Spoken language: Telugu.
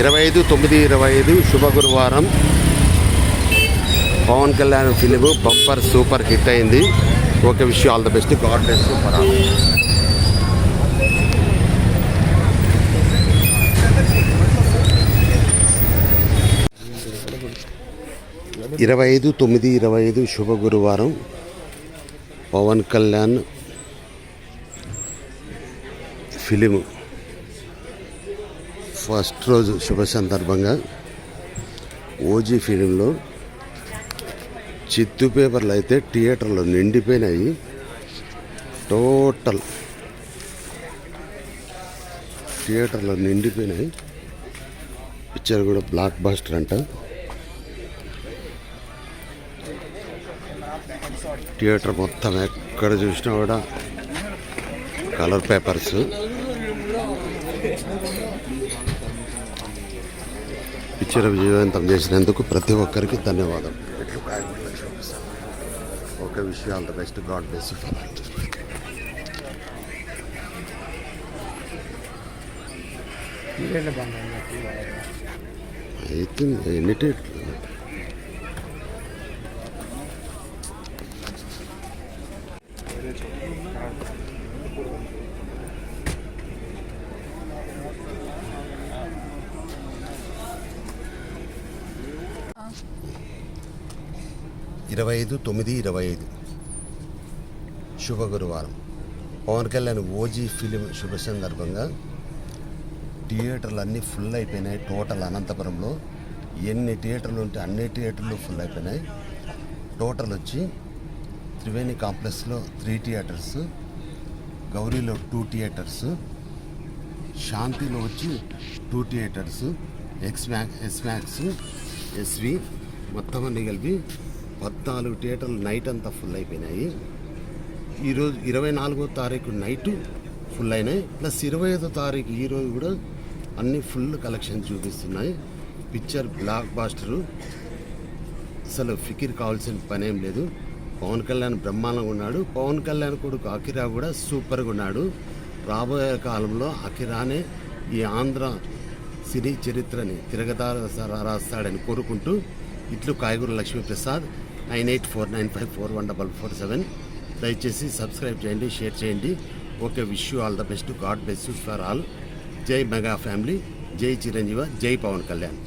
ఇరవై ఐదు తొమ్మిది ఇరవై ఐదు శుభ గురువారం. Pawan Kalyan film bumper super hit అయింది. Okay wish all the best god bless super ఇరవై ఐదు తొమ్మిది ఇరవై ఐదు శుభ గురువారం. పవన్ కళ్యాణ్ ఫిలిం ఫస్ట్ రోజు శుభ సందర్భంగా ఓజీ ఫిలింలో చిత్తు పేపర్లు అయితే థియేటర్లో నిండిపోయినాయి. టోటల్ థియేటర్లో నిండిపోయినాయి. పిక్చర్ కూడా బ్లాక్ బాస్టర్ అంట. థియేటర్ మొత్తం ఎక్కడ చూసినా కూడా కలర్ పేపర్స్. పిక్చర్ విజయవంతం చేసినందుకు ప్రతి ఒక్కరికి ధన్యవాదం. ఒక విషయం all the best god best for అయితే ఎన్ని థియేటర్లు? ఇరవై ఐదు తొమ్మిది ఇరవై ఐదు. శుభ గురువారం పవన్ కళ్యాణ్ ఓజీ ఫిలిం శుభ సందర్భంగా థియేటర్లు అన్నీ ఫుల్ అయిపోయినాయి టోటల్ అనంతపురంలో. ఎన్ని థియేటర్లు ఉంటే అన్ని థియేటర్లు ఫుల్ అయిపోయినాయి. టోటల్ వచ్చి త్రివేణి కాంప్లెక్స్లో త్రీ థియేటర్స్ గౌరీలో టూ థియేటర్స్ శాంతిలో వచ్చి two theatres X mac S max SV మొత్తం అన్ని కలిపి పద్నాలుగు థియేటర్లు నైట్ అంతా ఫుల్ అయిపోయినాయి. ఈరోజు ఇరవై నాలుగో తారీఖు నైట్ ఫుల్ అయినాయి. ప్లస్ ఇరవై ఐదో తారీఖు ఈరోజు కూడా అన్నీ ఫుల్ కలెక్షన్ చూపిస్తున్నాయి. పిక్చర్ బ్లాక్ బాస్టరు అసలు ఫికిర్ కావాల్సిన పని ఏం లేదు. పవన్ కళ్యాణ్ బ్రహ్మాండంగా ఉన్నాడు. పవన్ కళ్యాణ్ కొడుకు అఖిరా కూడా సూపర్గా ఉన్నాడు. రాబోయే కాలంలో అఖిరానే ఈ ఆంధ్ర సినీ చరిత్రని తిరగదార రాస్తాడని కోరుకుంటూ ఇట్లు కాయగూర Lakshmiprasad nine eight four nine five four one double four seven దయచేసి సబ్స్క్రైబ్ చేయండి షేర్ చేయండి. Okay wish you all the best. God best for all. జై మెగా ఫ్యామిలీ. జై చిరంజీవ జై పవన్ కళ్యాణ్.